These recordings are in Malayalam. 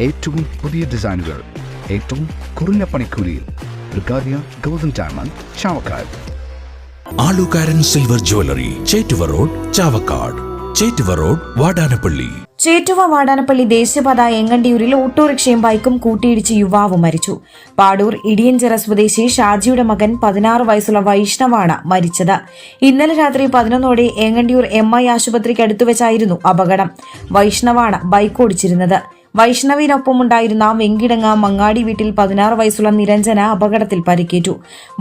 ഏറ്റവും പുതിയ ഡിസൈനുകൾ ഏറ്റവും കുറഞ്ഞ പണിക്കൂലിയിൽ ബ്രിഗാദിയ golden diamond Chavakkad. Alukaran silver jewellery Chettuva road Chavakkad. Chettuva road Vadanappally. Chettuva Vadanappally ദേശീയപാത എങ്ങണ്ടിയൂരിൽ ഓട്ടോറിക്ഷയും ബൈക്കും കൂട്ടിയിടിച്ച് യുവാവ് മരിച്ചു. പാടൂർ ഇടിയഞ്ചിറ സ്വദേശി ഷാജിയുടെ മകൻ പതിനാറ് വയസ്സുള്ള വൈഷ്ണവാണ് മരിച്ചത്. ഇന്നലെ രാത്രി പതിനൊന്നോടെ എങ്ങണ്ടിയൂർ എം ഐ ആശുപത്രിക്ക് അടുത്തുവച്ചായിരുന്നു അപകടം. വൈഷ്ണവാണ് ബൈക്ക് ഓടിച്ചിരുന്നത്. വൈഷ്ണവിനൊപ്പമുണ്ടായിരുന്ന വെങ്കിടങ്ങ മങ്ങാടി വീട്ടിൽ പതിനാറ് വയസ്സുള്ള നിരഞ്ജന അപകടത്തിൽ പരിക്കേറ്റു.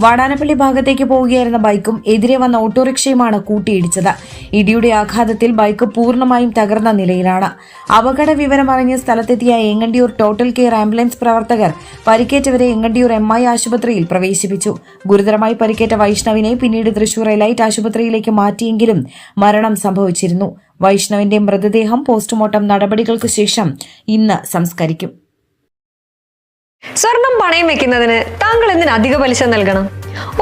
വാടാനപ്പള്ളി ഭാഗത്തേക്ക് പോവുകയായിരുന്ന ബൈക്കും എതിരെ വന്ന ഓട്ടോറിക്ഷയുമാണ് കൂട്ടിയിടിച്ചത്. ഇടിയുടെ ആഘാതത്തിൽ ബൈക്ക് പൂർണമായും തകർന്ന നിലയിലാണ്. അപകട വിവരം അറിഞ്ഞ് സ്ഥലത്തെത്തിയ എങ്ങണ്ടിയൂർ ടോട്ടൽ കെയർ ആംബുലൻസ് പ്രവർത്തകർ പരിക്കേറ്റവരെ എങ്ങണ്ടിയൂർ എം ഐ ആശുപത്രിയിൽ പ്രവേശിപ്പിച്ചു. ഗുരുതരമായി പരിക്കേറ്റ വൈഷ്ണവിനെ പിന്നീട് തൃശൂർ എലൈറ്റ് ആശുപത്രിയിലേക്ക് മാറ്റിയെങ്കിലും മരണം സംഭവിച്ചിരുന്നു. വൈഷ്ണവിന്റെ മൃതദേഹം പോസ്റ്റ്മോർട്ടം നടപടികൾക്ക് ശേഷം ഇന്ന് സംസ്കരിക്കും. സ്വർണം പണയം വെക്കുന്നതിന് താങ്കൾ എന്തിന് അധിക പലിശ നൽകണം?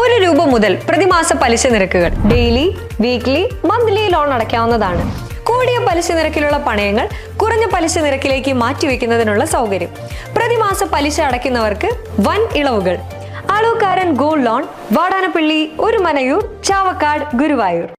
ഒരു രൂപ മുതൽ പ്രതിമാസ പലിശ നിരക്കുകൾ ഡെയിലി വീക്ക്ലി മന്ത്ലി ലോൺ അടയ്ക്കാവുന്നതാണ്. കൂടിയ പലിശ നിരക്കിലുള്ള പണയങ്ങൾ കുറഞ്ഞ പലിശ നിരക്കിലേക്ക് മാറ്റിവെക്കുന്നതിനുള്ള സൗകര്യം. പ്രതിമാസ പലിശ അടയ്ക്കുന്നവർക്ക് വൻ ഇളവുകൾ. അളവുകാരൻ ഗോൾഡ് ലോൺ വാടാനപ്പള്ളി ഒരു മനയൂർ ചാവക്കാട് ഗുരുവായൂർ.